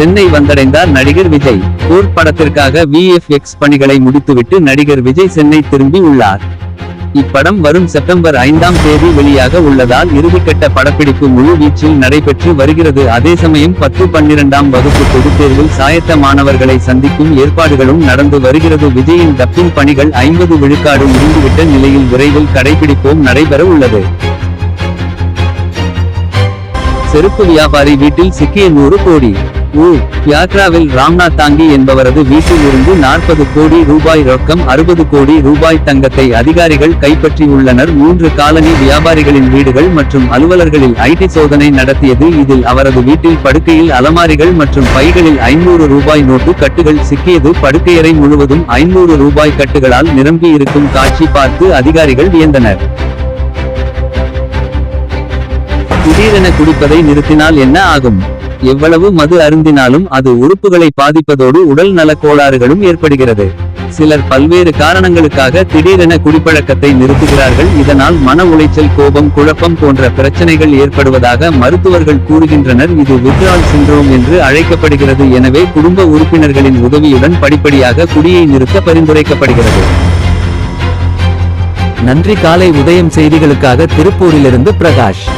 சென்னை வந்தடைந்தார் நடிகர் விஜய். போர் படத்திற்காக விஎஃப்எக்ஸ் பணிகளை முடித்துவிட்டு நடிகர் விஜய் சென்னை திரும்பி உள்ளார். இப்படம் வரும் செப்டம்பர் ஐந்தாம் தேதி வெளியாக உள்ளதால் இறுதிக்கட்ட படப்பிடிப்பு முழு வீச்சில் நடைபெற்று வருகிறது. அதே சமயம் பத்து பன்னிரண்டாம் வகுப்பு பொதுத் தேர்வில் சாயத்த மாணவர்களை சந்திக்கும் ஏற்பாடுகளும் நடந்து வருகிறது. விஜயின் டப்பிங் பணிகள் ஐம்பது விழுக்காடு முடிந்துவிட்ட நிலையில் விரைவில் கடைபிடிப்போம் நடைபெற உள்ளது. செருப்பு வியாபாரி வீட்டில் சிக்கிய நூறு கோடி. யாத்ராவில் ராம்நாத் தாங்கி என்பவரது வீட்டில் இருந்து நாற்பது கோடி ரூபாய் ரொக்கம் அறுபது கோடி ரூபாய் தங்கத்தை அதிகாரிகள் கைப்பற்றியுள்ளனர். மூன்று காலனி வியாபாரிகளின் வீடுகள் மற்றும் அலுவலர்களில் ஐடி சோதனை நடத்தியது. இதில் அவரது வீட்டில் படுக்கையில் அலமாரிகள் மற்றும் பைகளில் ஐநூறு ரூபாய் நோட்டு கட்டுகள் சிக்கியது. படுக்கையறை முழுவதும் ஐநூறு ரூபாய் கட்டுகளால் நிரம்பி இருக்கும் காட்சி பார்த்து அதிகாரிகள் வியந்தனர். திடீரென குடிப்பதை நிறுத்தினால் என்ன ஆகும்? எவ்வளவு மது அருந்தினாலும் அது உறுப்புகளை பாதிப்பதோடு உடல் நலக் கோளாறுகளும் ஏற்படுகிறது. சிலர் பல்வேறு காரணங்களுக்காக திடீரென குடிப்பழக்கத்தை நிறுத்துகிறார்கள். இதனால் மன உளைச்சல் கோபம் குழப்பம் போன்ற பிரச்சனைகள் ஏற்படுவதாக மருத்துவர்கள் கூறுகின்றனர். இது வித்ரால் சிண்ட்ரோம் என்று அழைக்கப்படுகிறது. எனவே குடும்ப உறுப்பினர்களின் உதவியுடன் படிப்படியாக குடியை நிறுத்த பரிந்துரைக்கப்படுகிறது. நன்றி. காலை உதயம் செய்திகளுக்காக திருப்பூரிலிருந்து பிரகாஷ்.